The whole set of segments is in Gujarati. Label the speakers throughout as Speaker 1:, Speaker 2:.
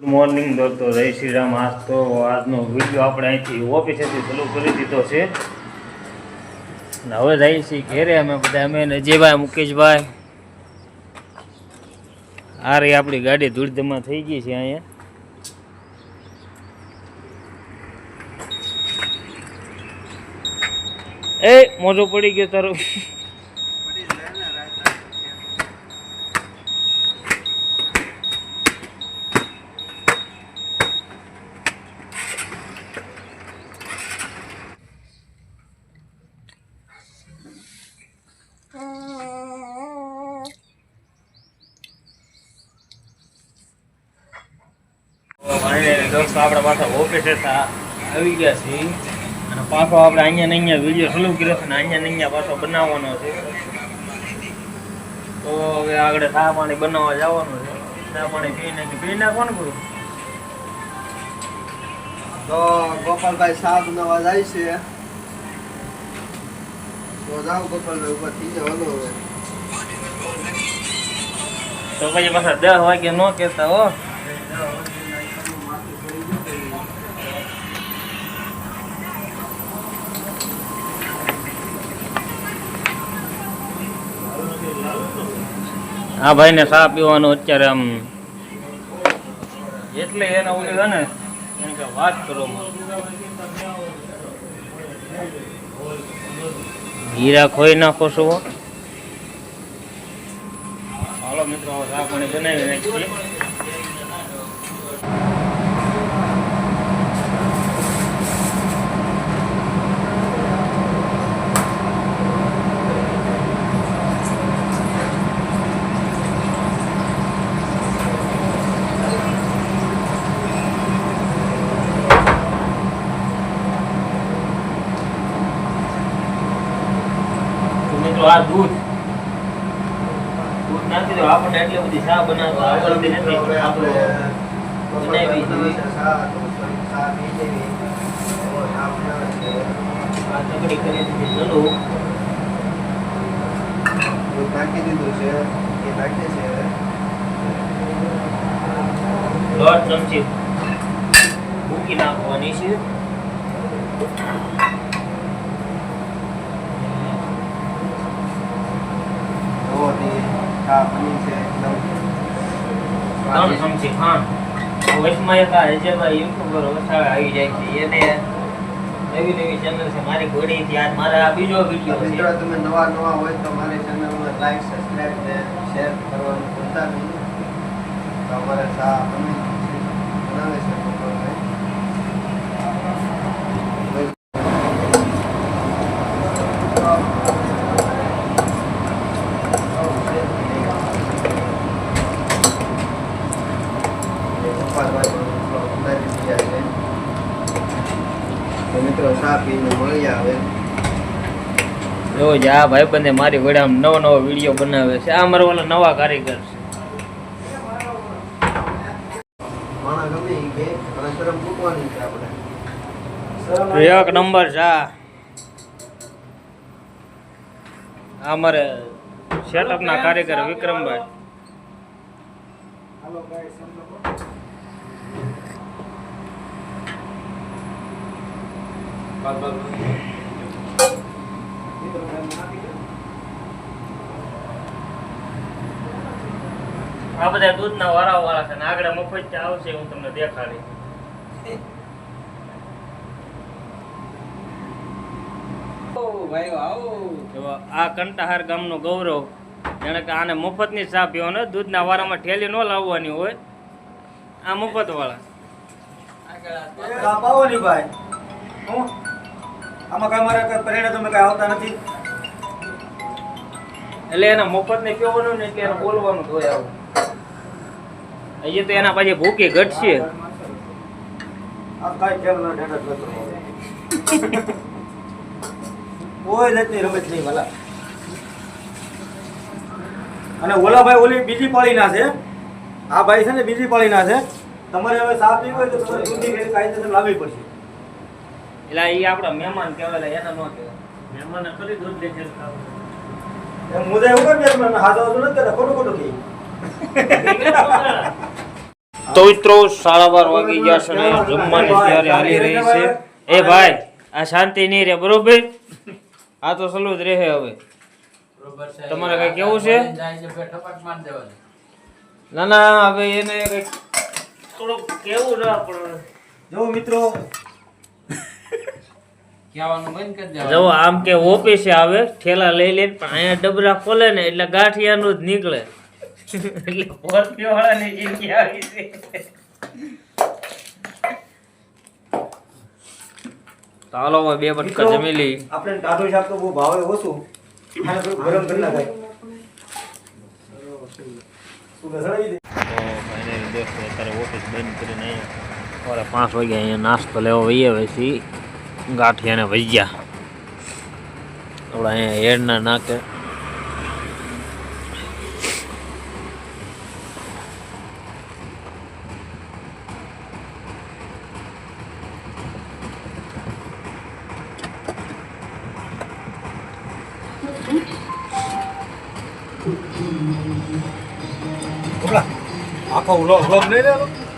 Speaker 1: ગુડ મોર્નિંગ દોસ્તો. જય શ્રી રામ. આજ તો, આજનો વીડિયો આપણે અહીંથી ઓફિસેથી ચાલુ કરી દીધો છે. હવે જઈએ છીએ ઘેરે. અમે બધા, અમે અજયભાઈ, મુકેશભાઈ. આ રહી આપણી ગાડી ધૂળધમાં થઈ ગઈ છે અહીંયા. એ મોટો પડી ગયો તારો. ફાઇનલી દોસ્તો આપણે પાછા ઓફિસે આવી ગયા છીએ. અને પાછો આપણે અહીંયા ને અહીંયા વીડિયો ચાલુ કર્યો છે ને અહીંયા ને અહીંયા પાછો બનાવવાનો છે. તો હવે આગળ ચા પાણી બનાવવા જવાનું છે. ચા પાણી પી નાખી. પી નાખવાનું કરું
Speaker 2: તો ગોપાલભાઈ શાક બનાવવા જાય છે. તો જાઓ ગોપાલભાઈ ઉપર થઈ હલો. હવે
Speaker 1: તો પછી પાછા દસ વાગે ન કહેતા હો. આ ભાઈને ચા પીવાનું અત્યારે આમ એટલે એને ઓલી છે ને કે વાત કરો હીરા ખોઈ નાખો છો હાલો મિત્રો ચા પાણી બનાવી નાખીએ આ દૂધ. દૂધ નાખી દો આપણને એટલી બધી ચા બનાવતા આવડતી નથી. આપણે બનાવી દીધી. આ ચકડી કરી દીધી ચલો.
Speaker 2: નાખી દીધું છે એ નાખે છે. હવે.
Speaker 1: દોઢ ચમચી મૂકી નાખવાની છે
Speaker 2: જુઓ તે ચા બની છે એકદમ
Speaker 1: ત્રણ ચમચી ખાંડ વચમાં એક આ અજયભાઈ યુટ્યુબર વસાવે આવી જાય છે. એને નવી નવી ચેનલ છે. મારી ઘોડીથી આજ મારા આ બીજો વીડિયો
Speaker 2: મિત્રો તમે નવા નવા હોય તો મારી ચેનલમાં લાઈક સબસ્ક્રાઇબ ને શેર કરવાનું ભૂલતા નહીં. તો અમારે ચા બની છે. બનાવે છે ગોપાલભાઈ ગોપાલભાઈ પણ અંદાજે બીજા છે મિત્રો પીને મળી આવે.
Speaker 1: જો જ ભાઈ ભાઈબંધે મારી ઘોડે આમ નવો નવો વીડિયો બનાવે છે. આ મારા ઓલા નવા કારીગર છે.
Speaker 2: માણા ગમે ઈ કે અને શરમ મૂકવાની છે આપણે.
Speaker 1: એક નંબર છે આ આ મારે સેટઅપ ના કારીગર વિક્રમભાઈ. આ બધા દૂધના વાળા વાળા છે ને આગળ મફત આવશે હું તમને દેખાડી. આ કંટાહાર ગામનો ગૌરવ જાણે કે આને મફતની ચા પીવાનો દૂધના વારામાં ઠેલી ન લાવવાની હોય. આ મફત વાળા.
Speaker 3: ભાઈ. હું? આમાં કઈ મારા પરિણામ તમે કઈ આવતા નથી?
Speaker 1: એટલે એના મફત ને પીવાનું ને એટલે એને બોલવાનું જ હોય આવું. અહીંયા તો એના પાછી ભૂખી ઘટશે.
Speaker 3: આ કઈ જાતની રમત નહીં ભલા. અને ઓલા ભાઈ ઓલી બીજી પાળીના છે. આ ભાઈ છે ને બીજી પાળીના છે. તમારે હવે સાફ નહીં હોય તો તમારે દૂધની કાયદેસર લાવવી પડશે.
Speaker 1: એટલે એ આપણા મહેમાન કહેવાય એને ન કહેવાય. મહેમાન ખરી દૂધ છે
Speaker 3: એવું નથી ખોટું ખોટું કહી
Speaker 1: તો મિત્રો સાડા બાર વાગી ગયા છે ને જમવાની તૈયારી હાલી રહી છે. એ ભાઈ આ શાંતિ નહીં રે બરોબર? આ તો સલું જ રહે હવે. તમારે કઈ કેવું છે? ના ના હવે એને કઈ થોડુંક કેવું ના પણ
Speaker 3: જો મિત્રો
Speaker 1: જો આમ કે ઓફિસે આવે ઠેલા લઈ લે પણ અહીંયા ડબરા ખોલે ને એટલે ગાંઠિયાનું જ નીકળે. હવે બે બટકા જમી લઈ
Speaker 3: આપણે ટાઢું શાક તો બહુ ભાવે ઓછું ગરમ કરી નાખાય
Speaker 1: અત્યારે ઓફિસ બંધ કરીને પાંચ વાગે અહીંયા નાસ્તો લેવા વહીએ છીએ ગાંઠિયાને વૈયા. આપણે અહીંયા હેડના
Speaker 3: બોલા આખો વ્લોગ વ્લોગ નહીં લેવાનો?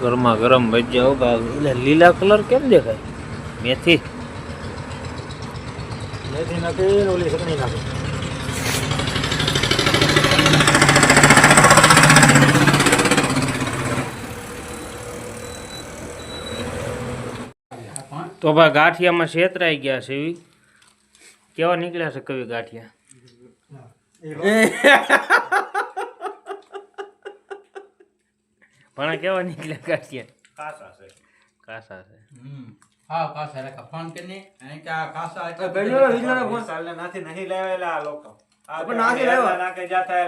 Speaker 1: ગરમા ગરમ ભજીયા ઊભા એટલે લીલા કલર કેમ દેખાય? મેથી.
Speaker 3: મેથી નાખી ઓલી સકણી નાખી.
Speaker 1: તો ભાઈ ગાંઠિયામાં છેતરાઈ ગયા છે એવી. કેવા નીકળ્યા છે કવિ ગાંઠિયા? પણ કેવા નીકળ્યા ગાંઠિયા
Speaker 3: કાસા છે.
Speaker 1: કાસા છે.
Speaker 4: હા કાસા રખા ફોન કરીને અને કે આ કાસા
Speaker 3: ભાઈઓ વિજ્ઞાન ફોન સાલે નાથી નહીં લેવેલા આ લોકો. આ નાથી લેવા ના નાખે જાતા